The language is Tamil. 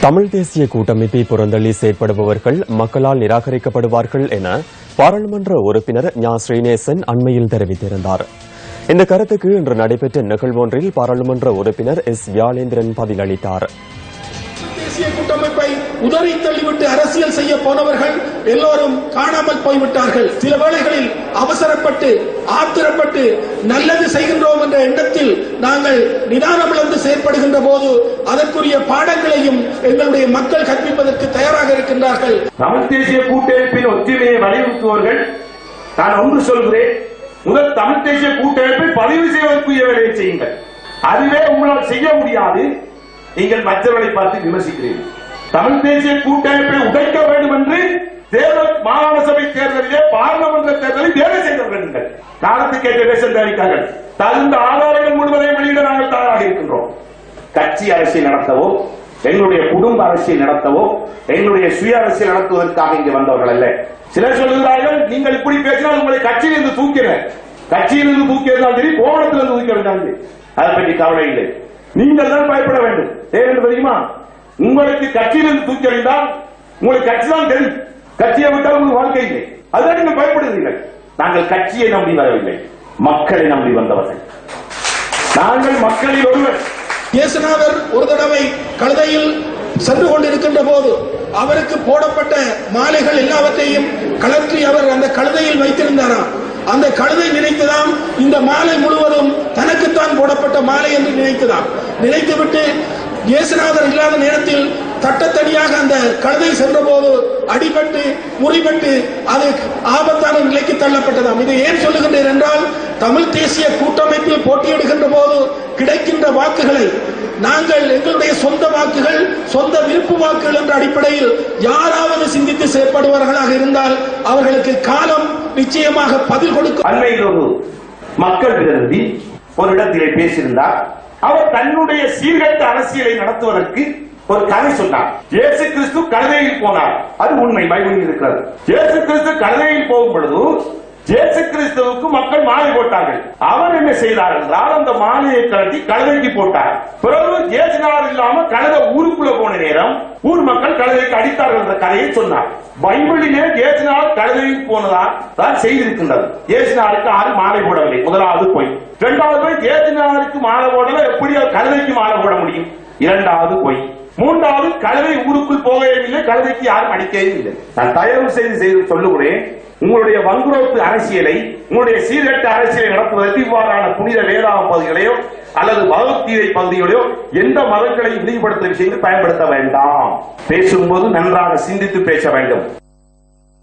தமிழ் தேசிய கூட்டமைப்பை புறந்தள்ளி செயற்படுபவர்கள் மக்களால் நிராகரிக்கப்படுவார்கள் என பாராளுமன்ற உறுப்பினர் ஞா. ஸ்ரீநேசன் அண்மையில் தெரிவித்திருந்தார். இந்த கருத்துக்கு இன்று நடைபெற்ற நிகழ்வொன்றில் பாராளுமன்ற உறுப்பினர் எஸ். வியாளேந்திரன் பதிலளித்தாா் உதறி தள்ளிவிட்டு அரசியல் செய்ய போனவர்கள் எல்லோரும் காணாமல் போய்விட்டார்கள். சில வேளைகளில் அவசரப்பட்டு ஆத்திரப்பட்டு நல்லது செய்கின்றோம் என்ற எண்ணத்தில் நாங்கள் நிதானம் இழந்து செயற்படுகின்ற போது அதற்குரிய பாடங்களையும் எங்களுடைய மக்கள் கற்பிப்பதற்கு தயாராக இருக்கின்றார்கள். தமிழ் தேசிய கூட்டமைப்பின் ஒற்றுமையை வலியுறுத்துவார்கள் நான் ஒன்று சொல்கிறேன். முதல் தமிழ் தேசிய கூட்டமைப்பை பதிவு செய்வதற்குரிய வேலையை செய்யுங்கள். அதுவே உங்களால் செய்ய முடியாது. நீங்கள் மற்றவர்களை பார்த்து விமர்சிக்கிறீர்கள். தமிழ் தேசிய கூட்டமைப்பை உடைக்க வேண்டும் என்று தேர்தல் மாகாண சபை தேர்தலிலே பாராளுமன்ற தேர்தலில் வேலை செய்தவர்கள் நீங்கள். காலத்துக்கு ஏற்ற வேஷம் தயாரித்தார்கள் தகுந்த ஆதாரங்கள் முழுவதையும் வெளியிட நாங்கள் தயாராக இருக்கின்றோம். கட்சி அரசியல் நடத்தவோ எங்களுடைய குடும்ப அரசியல் நடத்தவோ எங்களுடைய சுய அரசியல் நடத்துவதற்காக இங்கு வந்தவர்கள் அல்ல. சிலர் சொல்கிறார்கள் நீங்கள் இப்படி பேசினால் உங்களை கட்சியிலிருந்து தூக்கிறேன் கட்சியிலிருந்து தூக்கியிருந்தாலும் சரி கோவணத்திலிருந்து தூக்க வேண்டாம் சரி அதை பற்றி கவலை இல்லை. நீங்கள் தான் பயப்பட வேண்டும். ஏன் தெரியுமா? உங்களுக்கு கட்சியிலிருந்து தூக்கி அறிந்தால் உங்களுக்கு கட்சி தான் தெரியும். கட்சியை விட்டால் உங்களுக்கு வாழ்க்கை இல்லை. அதுதான் நீங்கள் பயப்படுகிறீர்கள். நாங்கள் கட்சியை நம்பி வரவில்லை. மக்களை நம்பி வந்தவர்கள். நாங்கள் மக்களில் ஒருவர். இயேசுநாதர் ஒரு தடவை கழுதையில் சென்று கொண்டிருக்கின்ற போது அவருக்கு போடப்பட்ட மாலைகள் எல்லாவற்றையும் கலற்றி அவர் அந்த கழுதையில் வைத்திருந்தாராம். அந்த கழுதை நினைத்துதான் இந்த மாலை முழுவதும் தனக்குத்தான் போடப்பட்ட மாலை என்று நினைத்துதான். நினைத்துவிட்டு இயேசுநாதர் இல்லாத நேரத்தில் தட்டத்தடியாக அந்த கழுதை சென்றபோது அடிபட்டு முறிபட்டு அது ஆபத்தான நிலைக்கு தள்ளப்பட்டதாம் இதை ஏன் சொல்லுகின்றேன் என்றால் தமிழ் தேசிய கூட்டமைப்பில் போட்டியிடுகின்ற போது கிடைக்கின்ற வாக்குகளை நாங்கள் எங்களுடைய சொந்த வாக்குகள் சொந்த விருப்பு வாக்குகள் என்ற அடிப்படையில் யாராவது சிந்தித்து செயற்படுவார்களாக இருந்தால் அவர்களுக்கு காலம் நிச்சயமாக பதில் கொடுக்கும். அண்மையில் ஒரு மக்கள் பிரதிநிதி ஒரு இடத்திலே பேசியிருந்தார். அவர் தன்னுடைய சீர்கட்ட அரசியலை நடத்துவதற்கு ஒரு கதை சொன்னார். இயேசு கிறிஸ்து கழுதையில் போனார். அது உண்மை பைபிளில் இருக்கிறது. இயேசு கிறிஸ்து கழுதையில் போகும் பொழுது இயேசு கிறிஸ்துவுக்கு மக்கள் மாலை போட்டார்கள். அவர் என்ன செய்தார் என்றால் அந்த மாலையை கழட்டி கழுதைக்கு போட்டார். பிறகு இயேசுநாதர் இல்லாம கழுத ஊருக்குள்ள போனேன் ஊர் மக்கள் கழுதைக்கு அடித்தார்கள் என்ற கதையை சொன்னார். பைபிளிலே ஏசினார் கழுதையில் போனதா தான் செய்திருக்கின்றது. ஏசினாருக்கு யாரும் மாலை போடவில்லை. முதலாவது போய் இரண்டாவது போய் ஏசினாருக்கு மாலை போடல எப்படி கழுதைக்கு மாலை போட முடியும்? இரண்டாவது போய் மூன்றாவது கழுதை ஊருக்குள் போகவே இல்லை கழுதைக்கு யாரும் அடிக்கவே இல்லை. நான் தயவு செய்து செய்து சொல்லுகிறேன் உங்களுடைய வங்குரோத்து அரசியலை உங்களுடைய சீர்கட்ட அரசியலை நடத்துவதற்கு இவ்வாறான புனித வேதாம பகுதிகளையோ அல்லது பகவத்கீதை பகுதிகளையோ எந்த மதங்களையும் இழிவுபடுத்தும் விஷயத்தில் பயன்படுத்த வேண்டாம். பேசும்போது நன்றாக சிந்தித்து பேச வேண்டும்.